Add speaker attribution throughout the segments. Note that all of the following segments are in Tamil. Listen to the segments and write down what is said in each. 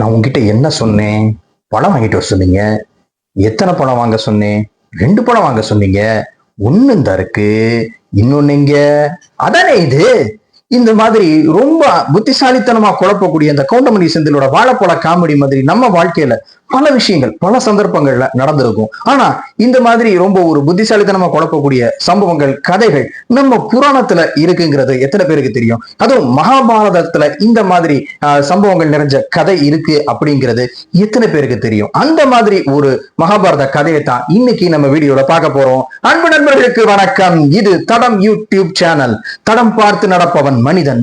Speaker 1: நான் உங்ககிட்ட என்ன சொன்னேன்? பழம் வாங்கிட்டு வர சொன்னீங்க. எத்தனை பழம் வாங்க சொன்னேன்? ரெண்டு பழம் வாங்க சொன்னீங்க. ஒன்று இந்த இருக்கு இன்னொன்னு இங்க. அதானே இது? இந்த மாதிரி ரொம்ப புத்திசாலித்தனமா குழப்பக்கூடிய இந்த கவுண்டமணி செந்திலோட வாழைப்பழ காமெடி மாதிரி நம்ம வாழ்க்கையில பல விஷயங்கள் பல சந்தர்ப்பங்கள்ல நடந்திருக்கும். ஆனா இந்த மாதிரி ரொம்ப ஒரு புத்திசாலித்தனமா குழப்பக்கூடிய சம்பவங்கள் கதைகள் நம்ம புராணத்துல இருக்குங்கிறது எத்தனை பேருக்கு தெரியும்? அதுவும் மகாபாரதத்துல இந்த மாதிரி ஆஹ், சம்பவங்கள் நிறைஞ்ச கதை இருக்கு அப்படிங்கிறது எத்தனை பேருக்கு தெரியும்? அந்த மாதிரி ஒரு மகாபாரத கதையை தான் இன்னைக்கு நம்ம வீடியோல பார்க்க போறோம். அன்பு நண்பர்களுக்கு வணக்கம். இது தடம் யூடியூப் சேனல். தடம் பார்த்து நடப்பவன் மனிதன்.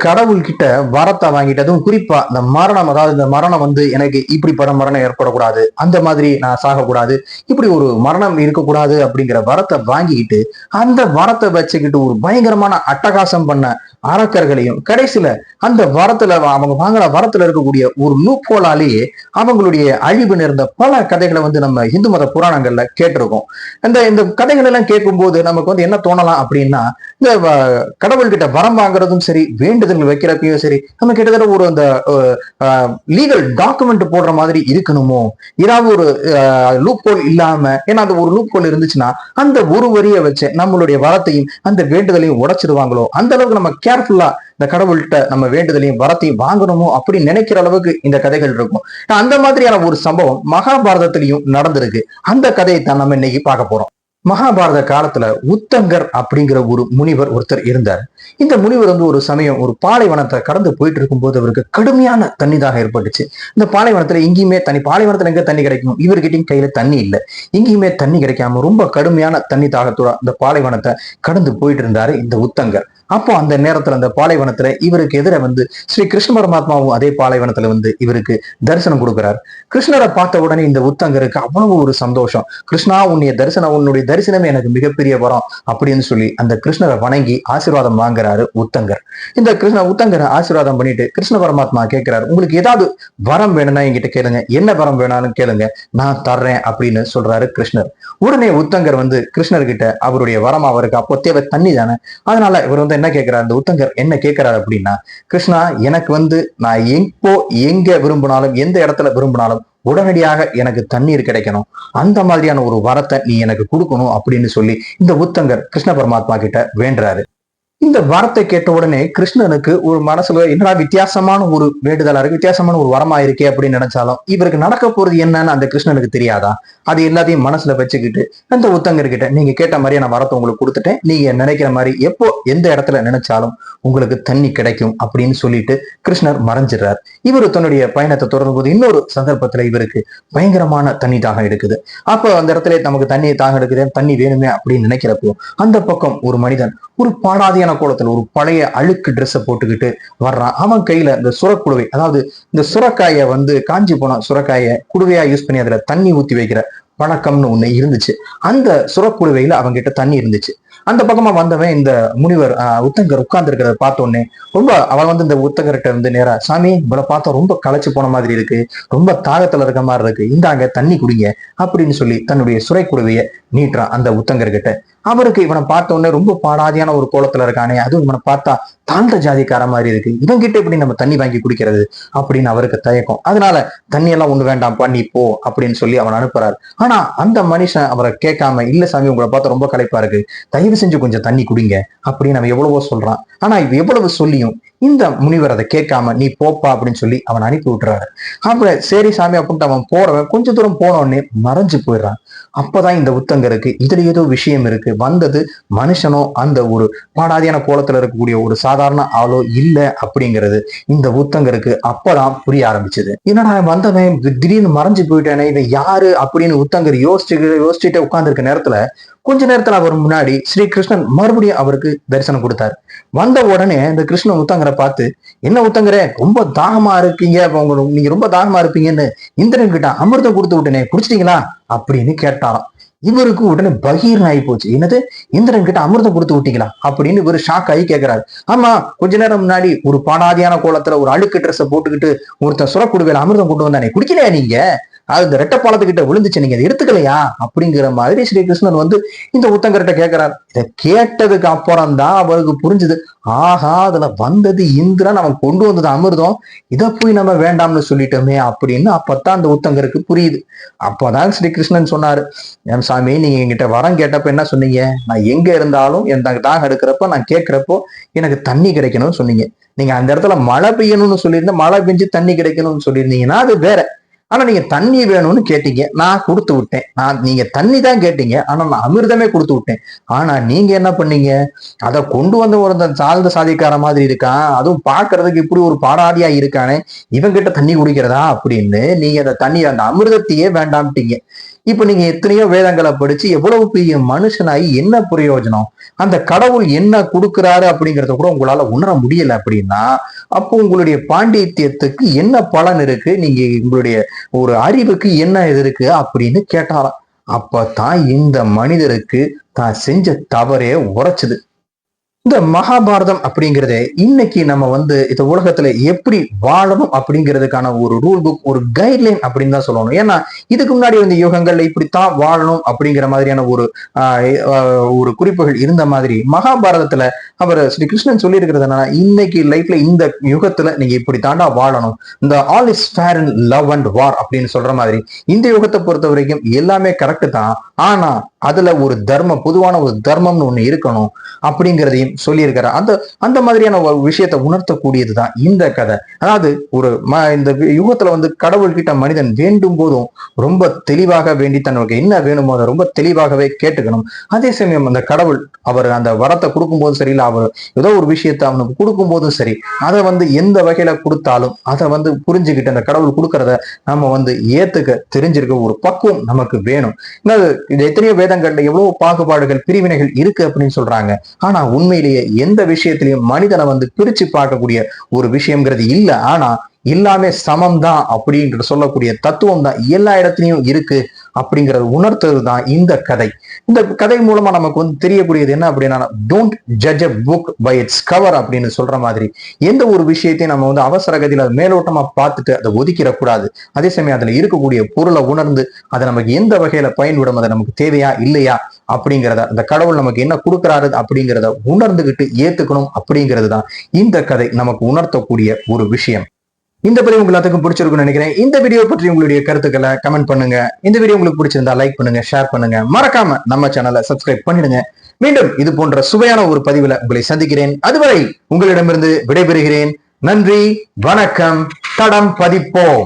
Speaker 1: கடவுள்கிட்ட வரத்தை வாங்கிட்டதும் குறிப்பா இந்த மரணம் அதாவது இந்த மரணம் வந்து எனக்கு இப்படிப்பட்ட மரணம் ஏற்படக்கூடாது அந்த மாதிரி நான் சாகக்கூடாது இப்படி ஒரு மரணம் இருக்கக்கூடாது அப்படிங்கிற வரத்தை வாங்கிக்கிட்டு அந்த வரத்தை வச்சுக்கிட்டு ஒரு பயங்கரமான அட்டகாசம் பண்ண அரக்கர்களையும் கடைசியில அந்த வரத்துல அவங்க வாங்கின வரத்துல இருக்கக்கூடிய ஒரு லூப்போலாலேயே அவங்களுடைய அழிவு நேர்ந்த பல கதைகளை வந்து நம்ம இந்து மத புராணங்கள்ல கேட்டிருக்கோம். இந்த இந்த கதைகள் எல்லாம் கேட்கும்போது நமக்கு வந்து என்ன தோணலாம் அப்படின்னா இந்த கடவுள்கிட்ட வரம் வாங்குறதும் சரி வேண்டுதல் வைக்கிறப்பையும் சரி நம்ம கிட்டத்தட்ட ஒரு அந்த லீகல் டாக்குமெண்ட் போடுற மாதிரி இருக்கணுமோ? ஏதாவது ஒரு லூப் ஹோல் இல்லாம ஏன்னா அது ஒரு லூப் ஹோல் இருந்துச்சுன்னா அந்த ஒரு வரியை வச்சு நம்மளுடைய வரத்தையும் அந்த வேண்டுதலையும் உடைச்சிருவாங்களோ அந்த அளவுக்கு நம்ம கேர்ஃபுல்லா இந்த கடவுள்கிட்ட நம்ம வேண்டுதலையும் வரத்தையும் வாங்கணுமோ? அப்படி நினைக்கிற அளவுக்கு இந்த கதைகள் இருக்கும். அந்த மாதிரியான ஒரு சம்பவம் மகாபாரதத்திலையும் நடந்திருக்கு. அந்த கதையை தான் நம்ம இன்னைக்கு பார்க்க போறோம். மகாபாரத காலத்துல உத்தங்கர் அப்படிங்கிற ஒரு முனிவர் ஒருத்தர் இருந்தார். இந்த முனிவர் வந்து ஒரு சமயம் ஒரு பாலைவனத்தை கடந்து போயிட்டு இருக்கும்போது அவருக்கு கடுமையான தண்ணி தாகம் ஏற்பட்டுச்சு. இந்த பாலைவனத்துல எங்கேயுமே தண்ணி பாலைவனத்துல எங்க தண்ணி கிடைக்கும்? இவர்கிட்டயும் கையில தண்ணி இல்லை. எங்கேயுமே தண்ணி கிடைக்காம ரொம்ப கடுமையான தண்ணி தாகத்தோட அந்த பாலைவனத்தை கடந்து போயிட்டு இருந்தாரு இந்த உத்தங்கர். அப்போ அந்த நேரத்துல அந்த பாலைவனத்துல இவருக்கு எதிர வந்து ஸ்ரீ கிருஷ்ண பரமாத்மாவும் அதே பாலைவனத்துல வந்து இவருக்கு தரிசனம் கொடுக்கிறார். கிருஷ்ணரை பார்த்த உடனே இந்த உத்தங்கருக்கு அவ்வளவு ஒரு சந்தோஷம். கிருஷ்ணா உன்னுடைய தரிசனம் உன்னுடைய தரிசனமே எனக்கு மிகப்பெரிய வரம் அப்படின்னு சொல்லி அந்த கிருஷ்ணரை வணங்கி ஆசீர்வாதம் வாங்குறாரு உத்தங்கர். இந்த கிருஷ்ண உத்தங்கரை ஆசீர்வாதம் பண்ணிட்டு கிருஷ்ண பரமாத்மா கேட்கிறாரு உங்களுக்கு ஏதாவது வரம் வேணும்னா என்கிட்ட கேளுங்க. என்ன வரம் வேணாலும் கேளுங்க. நான் தர்றேன் அப்படின்னு சொல்றாரு கிருஷ்ணர். உடனே உத்தங்கர் வந்து கிருஷ்ணர்கிட்ட அவருடைய வரம் அவருக்கு அப்போ தேவை தண்ணி தானே. அதனால இவர் வந்து என்ன கேட்கிறார் அந்த உத்தங்கர் என்ன கேட்கிறார் அப்படின்னா கிருஷ்ணா எனக்கு வந்து நான் எப்போ எங்க விரும்பினாலும் எந்த இடத்துல விரும்பினாலும் உடனடியாக எனக்கு தண்ணீர் கிடைக்கணும். அந்த மாதிரியான ஒரு வரத்தை நீ எனக்கு கொடுக்கணும் அப்படின்னு சொல்லி இந்த உத்தங்கர் கிருஷ்ண பரமாத்மா கிட்ட வேண்டுறாரு. இந்த வரத்தை கேட்ட உடனே கிருஷ்ணனுக்கு ஒரு மனசுல என்னடா வித்தியாசமான ஒரு வேண்டுதலா இருக்கு வித்தியாசமான ஒரு வரமா இருக்கே அப்படின்னு நினைச்சாலும் இவருக்கு நடக்க போறது என்னன்னு அந்த கிருஷ்ணனுக்கு தெரியாதா? அது எல்லாத்தையும் மனசுல வச்சுக்கிட்டு அந்த உத்தங்கர்கிட்ட நீங்க கேட்ட மாதிரியே நான் வரத்தை உங்களுக்கு கொடுத்துட்டேன். நீங்க நினைக்கிற மாதிரி எப்போ எந்த இடத்துல நினைச்சாலும் உங்களுக்கு தண்ணி கிடைக்கும் அப்படின்னு சொல்லிட்டு கிருஷ்ணர் மறைஞ்சிடுறார். இவர் தன்னுடைய பயணத்தை தொடரும் போது இன்னொரு சந்தர்ப்பத்துல இவருக்கு பயங்கரமான தண்ணி தாகம் எடுக்குது. அப்போ அந்த இடத்துல நமக்கு தண்ணி தாகம் எடுக்குது தண்ணி வேணுமே அப்படின்னு நினைக்கிறப்போ அந்த பக்கம் ஒரு மனிதன் ஒரு பாடாதியான கோலத்துல ஒரு பழைய அழுக்கு ட்ரெஸ்ஸை போட்டுக்கிட்டு வர்றான். அவன் கையில இந்த சுரக்குழுவை அதாவது இந்த சுரக்காயை வந்து காஞ்சி போன சுரக்காயை குடுவையா யூஸ் பண்ணி அதுல தண்ணி ஊத்தி வைக்கிற பழக்கம்னு ஒண்ணு இருந்துச்சு. அந்த சுரக்குழுவையில அவன்கிட்ட தண்ணி இருந்துச்சு. அந்த பக்கமா வந்தவன் இந்த முனிவர் உத்தங்கர் உட்கார்ந்து இருக்கிறத பார்த்தோன்னே ரொம்ப அவன் வந்து இந்த உத்தங்கர்கிட்ட இருந்து நேரா சாமி இவளை பார்த்தா ரொம்ப களைச்சு போன மாதிரி இருக்கு ரொம்ப தாகத்துல இருக்க மாதிரி இருக்கு இந்தாங்க தண்ணி குடிங்க அப்படின்னு சொல்லி தன்னுடைய சுரை சுரைக்குழுவைய நீட்டுறான் அந்த உத்தங்கர்கிட்ட. அவருக்கு இவனை பார்த்த ரொம்ப பாடாதியான ஒரு கோலத்துல இருக்கானே அதுவும் இவனை பார்த்தா தாழ்ந்த ஜாதிக்கார மாதிரி இருக்கு இவன் கிட்ட இப்படி நம்ம தண்ணி வாங்கி குடிக்கிறது அப்படின்னு அவருக்கு தயக்கம். அதனால தண்ணி எல்லாம் ஒண்ணு வேண்டாம் பண்ணி போ அப்படின்னு சொல்லி அவன் அனுப்புறாரு. ஆனா அந்த மனுஷன் அவரை கேட்காம இல்ல சாமி உங்களை பார்த்தா ரொம்ப களைப்பா இருக்கு தயவு தயவு செஞ்சு கொஞ்சம் தண்ணி குடிங்க அப்படின்னு அவன் எவ்வளவோ சொல்றான். ஆனா இவ எவ்வளவு சொல்லியும் இந்த முனிவர் அதை கேட்காம நீ போப்பா அப்படின்னு சொல்லி அவன் அனுப்பி விட்டுறாரு. அப்புறம் சரி சாமி அப்படின்ட்டு அவன் போறவன் கொஞ்ச தூரம் போன மறைஞ்சு போயிடுறான். அப்பதான் இந்த உத்தங்கருக்கு இதுல ஏதோ விஷயம் இருக்கு. வந்தது மனுஷனோ அந்த ஒரு பாடாதியான கோலத்துல இருக்கக்கூடிய ஒரு சாதாரண ஆளோ இல்ல அப்படிங்கிறது இந்த உத்தங்கருக்கு அப்பதான் புரிய ஆரம்பிச்சது. என்னடா வந்தவன்? திடீர்னு மறைஞ்சு போயிட்டானே. இவன் யாரு அப்படின்னு உத்தங்கர் யோசிச்சு யோசிச்சுட்டு உட்கார்ந்துருக்க நேரத்துல கொஞ்ச நேரத்துல அவர் முன்னாடி ஸ்ரீ கிருஷ்ணன் மறுபடியும் அவருக்கு தரிசனம் கொடுத்தார். வந்த உடனே இந்த கிருஷ்ணன் உத்தங்கரை பார்த்து என்ன உத்தங்கரே ரொம்ப தாகமா இருக்கீங்க நீங்க ரொம்ப தாகமா இருப்பீங்கன்னு இந்திரன் கிட்ட அமிர்தம் கொடுத்து விட்டனே குடிச்சிட்டீங்களா? அப்படின்னு கேட்டாராம். இவருக்கு உடனே பகீர்னு ஆகி போச்சு. என்னது? இந்திரன் கிட்ட அமிர்தம் கொடுத்து விட்டீங்களா? அப்படின்னு இவர் ஷாக் ஆகி கேட்கிறாரு ஆமா கொஞ்ச நேரம் முன்னாடி ஒரு பாடாதியான கோலத்துல ஒரு அழுக்கு ட்ரெஸ்ஸை போட்டுக்கிட்டு ஒருத்தன் சுரக்குடுவேல அமிர்தம் கொண்டு வந்தானே குடிக்கலையா நீங்க? அது இந்த ரெட்டப்பாலத்துக்கிட்ட விழுந்துச்சு நீங்க அதை எடுத்துக்கலையா? அப்படிங்கிற மாதிரி ஸ்ரீகிருஷ்ணன் வந்து இந்த உத்தங்கர்கிட்ட கேட்கிறார் இதை கேட்டதுக்கு அப்புறம் தான் அவருக்கு புரிஞ்சுது. ஆஹா அதுல வந்தது இந்திரன் அவன் கொண்டு வந்தது அமிர்தம். இதை போய் நம்ம வேண்டாம்னு சொல்லிட்டோமே அப்படின்னு அப்பத்தான் அந்த உத்தங்கருக்கு புரியுது. அப்பதான் ஸ்ரீகிருஷ்ணன் சொன்னாரு என் சாமி நீங்க என்கிட்ட வரம் கேட்டப்ப என்ன சொன்னீங்க? நான் எங்க இருந்தாலும் என் தாகம் எடுக்கிறப்ப நான் கேட்கிறப்போ எனக்கு தண்ணி கிடைக்கணும்னு சொன்னீங்க. நீங்க அந்த இடத்துல மழை பெய்யணும்னு சொல்லியிருந்தா மழை பெஞ்சு தண்ணி கிடைக்கணும்னு சொல்லியிருந்தீங்கன்னா அது வேற. ஆனா நீங்க தண்ணி வேணும்னு கேட்டீங்க. நான் கொடுத்து விட்டேன். நான் நீங்க தண்ணி தான் கேட்டீங்க. ஆனா நான் அமிர்தமே கொடுத்து விட்டேன். ஆனா நீங்க என்ன பண்ணீங்க? அதை கொண்டு வந்து ஒரு சார்ந்த சாதிக்கார மாதிரி இருக்கான். அதுவும் பாக்குறதுக்கு இப்படி ஒரு பாராடியா இருக்கானே. இவங்கிட்ட தண்ணி குடிக்கிறதா அப்படின்னு நீங்க அந்த தண்ணி அந்த அமிர்தத்தையே வேண்டாம்ட்டீங்க. இப்ப நீங்க எத்தனையோ வேதங்களை படிச்சு எவ்வளவு பெரிய மனுஷனாகி என்ன பிரயோஜனம்? அந்த கடவுள் என்ன கொடுக்குறாரு அப்படிங்கறத கூட உங்களால உணர முடியல அப்படின்னா அப்போ உங்களுடைய பாண்டித்யத்துக்கு என்ன பலன் இருக்கு? நீங்க உங்களுடைய ஒரு அறிவுக்கு என்ன இது இருக்கு அப்படின்னு கேட்டாராம் அப்பதான் இந்த மனிதருக்கு தான் செஞ்ச தவறே உரைச்சுது. இந்த மகாபாரதம் அப்படிங்கிறத இன்னைக்கு நம்ம வந்து இந்த உலகத்துல எப்படி வாழணும் அப்படிங்கிறதுக்கான ஒரு ரூல் புக் ஒரு கைட்லைன் அப்படின்னு தான் சொல்லணும். ஏன்னா இதுக்கு முன்னாடி வந்து யுகங்கள்ல இப்படித்தான் வாழணும் அப்படிங்கிற மாதிரியான ஒரு ஒரு குறிப்புகள் இருந்த மாதிரி மகாபாரதத்துல அவர் ஸ்ரீ கிருஷ்ணன் சொல்லியிருக்கிறது என்னன்னா இன்னைக்கு லைஃப்ல இந்த யுகத்துல நீங்க இப்படி தாண்டா வாழணும். இந்த all is fair and love and war அப்படின்னு சொல்ற மாதிரி இந்த யுகத்தை பொறுத்த வரைக்கும் எல்லாமே கரெக்டு தான். ஆனா அதுல ஒரு தர்மம் பொதுவான ஒரு தர்மம்னு ஒண்ணு இருக்கணும் அப்படிங்கிறதையும் சொல்லியிருக்கிறார் அந்த அந்த மாதிரியான ஒரு விஷயத்தை உணர்த்தக்கூடியதுதான் இந்த கதை. அதாவது ஒரு ம இந்த யுகத்துல வந்து கடவுள் கிட்ட மனிதன் வேண்டும் போதும் ரொம்ப தெளிவாக வேண்டி தனக்கு என்ன வேணுமோ அதை ரொம்ப தெளிவாகவே கேட்டுக்கணும். அதே சமயம் அந்த கடவுள் அவர் அந்த வரத்தை கொடுக்கும்போது இல்லை அவர் ஏதோ ஒரு விஷயத்த அவனுக்கு கொடுக்கும் போதும் சரி அதை வந்து எந்த வகையில கொடுத்தாலும் அதை வந்து புரிஞ்சுக்கிட்டு அந்த கடவுள் கொடுக்கறத நம்ம வந்து ஏத்துக்க தெரிஞ்சிருக்க ஒரு பக்குவம் நமக்கு வேணும். இது எத்தனையோ வேதங்கள்ல எவ்வளவு பாகுபாடுகள் பிரிவினைகள் இருக்கு அப்படின்னு சொல்றாங்க. ஆனா உண்மையிலேயே எந்த விஷயத்திலையும் மனிதனை வந்து பிரிச்சு பார்க்கக்கூடிய ஒரு விஷயம்ங்கிறது இல்லை. இல்லை ஆனா எல்லாமே சமம் தான் அப்படின்ற சொல்லக்கூடிய தத்துவம் தான் எல்லா இடத்துலையும் இருக்கு அப்படிங்கறது உணர்த்தது தான் இந்த கதை. இந்த கதை மூலமா நமக்கு வந்து தெரியக்கூடியது என்ன அப்படின்னா don't judge a book by its cover அப்படின்னு சொல்ற மாதிரி. எந்த ஒரு விஷயத்தையும் நம்ம வந்து அவசர கதியில மேலோட்டமா பார்த்துட்டு அதை ஒதுக்கிடக்கூடாது அதே சமயம் அதுல இருக்கக்கூடிய பொருளை உணர்ந்து அதை நமக்கு எந்த வகையில பயன்படும் அதை நமக்கு தேவையா இல்லையா அப்படிங்கிறத அந்த கடவுள் நமக்கு என்ன கொடுக்குறாரு அப்படிங்கிறத உணர்ந்துகிட்டு ஏத்துக்கணும் அப்படிங்கிறது தான் இந்த கதை நமக்கு உணர்த்தக்கூடிய ஒரு விஷயம். இந்த பதிவு உங்க எல்லாத்துக்கும் பிடிச்சிருக்கும்னு நினைக்கிறேன். இந்த வீடியோ பற்றி உங்களுடைய கருத்துக்களை கமெண்ட் பண்ணுங்க. இந்த வீடியோ உங்களுக்கு பிடிச்சிருந்தா லைக் பண்ணுங்க ஷேர் பண்ணுங்க. மறக்காம நம்ம சேனலை சப்ஸ்கிரைப் பண்ணிடுங்க. மீண்டும் இது போன்ற சுவையான ஒரு பதிவுல உங்களை சந்திக்கிறேன். அதுவரை உங்களிடமிருந்து விடைபெறுகிறேன். நன்றி வணக்கம். தடம் பதிப்போம்.